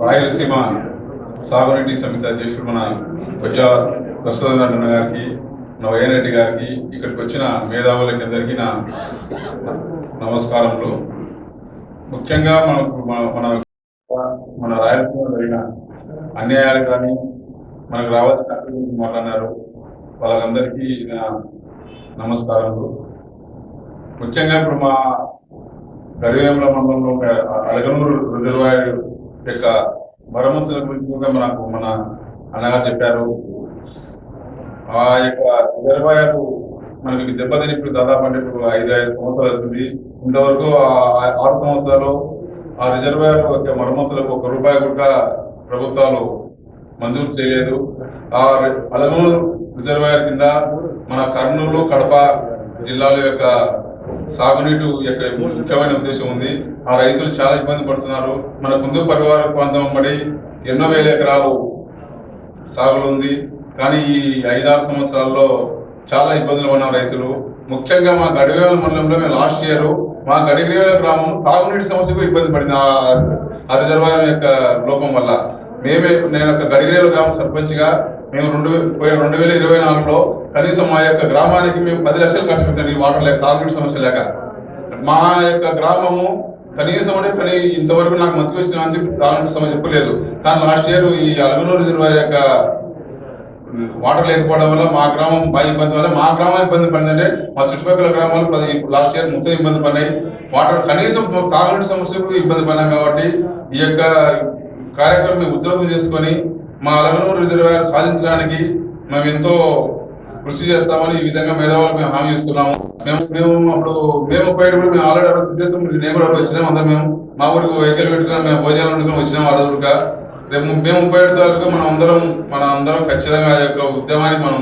రాయలసీమ సాగునీటి సమితి అధ్యక్షుడు మన బొజ్జా ప్రసాద్ గారికి మన గారికి ఇక్కడికి వచ్చిన మేధావులకి అందరికీ నా నమస్కారములు. ముఖ్యంగా మనకు మన- మన రాయలసీమ జరిగిన అన్యాయాలు కానీ మనకు రావాల్సిన హక్కుల మాట్లాడారు మాట్లాడినారు. వాళ్ళకందరికీ నా నమస్కారములు. ముఖ్యంగా ఇప్పుడు మా గడివేముల మండలంలో ఒక అలగనూరు రిజర్వాయర్ యొక్క మరమ్మతుల గురించి కూడా మనకు మన అన్నగారు చెప్పారు. ఆ యొక్క రిజర్వాయర్ మనకి దెబ్బతిని ఇప్పుడు దాదాపు అంటే ఇప్పుడు ఐదు ఐదు సంవత్సరాలు అవుతుంది ఇంతవరకు ఆ ఆరు సంవత్సరాలు ఆ రిజర్వాయర్ యొక్క మరమ్మతులకు ఒక రూపాయి కూడా ప్రభుత్వాలు మంజూరు చేయలేదు. ఆ రి- రిజర్వాయర్ కింద మన కర్నూలు కడప జిల్లాల యొక్క సాగునీటి యొక్క ముఖ్యమైన ఉద్దేశం ఉంది. ఆ రైతులు చాలా ఇబ్బంది పడుతున్నారు. మన కుందు పరివార ప్రాంతం పడి ఎన్నో వేల ఎకరాలు సాగులు ఉంది. కానీ ఈ ఐదారు సంవత్సరాల్లో చాలా ఇబ్బందులు ఉన్న రైతులు. ముఖ్యంగా మా గడివేల మండలంలో మేము లాస్ట్ ఇయర్ మా గడివేల గ్రామం తాగునీటి సమస్యకు ఇబ్బంది పడింది ఆ- రిజర్వాయర్ యొక్క లోపం వల్ల మేమే నేను ఒక గడివేల గ్రామ సర్పంచ్గా మేము రెండు రెండు వేల ఇరవై నాలుగులో కనీసం మా యొక్క గ్రామానికి మేము పది లక్షలు ఖర్చు పెట్టాం ఈ వాటర్ లేక తాగునీటి సమస్య లేక. మా యొక్క గ్రామము కనీసం అంటే కానీ ఇంతవరకు నాకు మంత్రి వచ్చిన అని చెప్పి తాగునీటి సమస్య చెప్పలేదు. కానీ లాస్ట్ ఇయర్ ఈ అలగనూరు రిజర్వాయర్ యొక్క వాటర్ లేకపోవడం వల్ల మా గ్రామం బాగా ఇబ్బంది వల్ల మా గ్రామం ఇబ్బంది పడిందంటే మా చుట్టుపక్కల గ్రామాలు పది లాస్ట్ ఇయర్ మొత్తం ఇబ్బంది పడినాయి. వాటర్ కనీసం తాగునీటి సమస్యకు ఇబ్బంది పడినాం కాబట్టి ఈ యొక్క కార్యక్రమం ఉద్యోగం చేసుకొని మా అలగనూరు రిజర్వాయర్ సాధించడానికి మేము ఎంతో కృషి చేస్తామని ఈ విధంగా మేధావులకు మేము హామీ ఇస్తున్నాము. మేము మేము అప్పుడు మేము పోయేది కూడా మేము ఆల్రెడీ అక్కడ నేను కూడా అక్కడ వచ్చినాం. అందరం మేము మా ఊరికి వెహికల్ పెట్టుకుని మేము భోజనాలు వండుకొని వచ్చినాం ఆ రోజుగా రేపు మేము ముప్పై ఏడు తారీఖు మనం అందరం మన అందరం ఖచ్చితంగా ఆ యొక్క ఉద్యమాన్ని మనం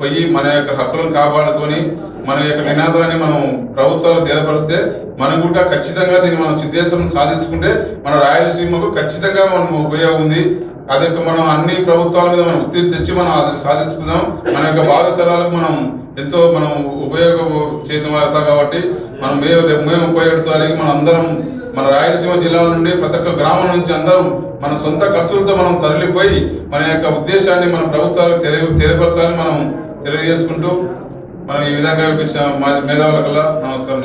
పోయి మన యొక్క హక్కులను కాపాడుకొని మన యొక్క నినాదాన్ని మనం ప్రభుత్వాలు తీరపరిస్తే మనం కూడా ఖచ్చితంగా దీన్ని మనం సిద్ధేశ్వరం సాధించుకుంటే మన రాయలసీమకు ఖచ్చితంగా మనం ఉపయోగం ఉంది. అది మనం అన్ని ప్రభుత్వాల మీద మనం ఒత్తిడి తెచ్చి మనం అది సాధించుకుందాం. మన యొక్క భావితరాలకు మనం ఎంతో మనం ఉపయోగం చేసిన వాళ్ళ కాబట్టి మనం మే మే మేము ముప్పై ఏడు తారీఖు మనం అందరం మన రాయలసీమ జిల్లా నుండి ప్రతి ఒక్క గ్రామం నుంచి అందరం మన సొంత ఖర్చులతో మనం తరలిపోయి మన యొక్క ఉద్దేశాన్ని మన ప్రభుత్వాలకు తెలియ తెలియపరచాలని మనం తెలియజేసుకుంటూ మనం ఈ విధంగా మా మేధావుల నమస్కారం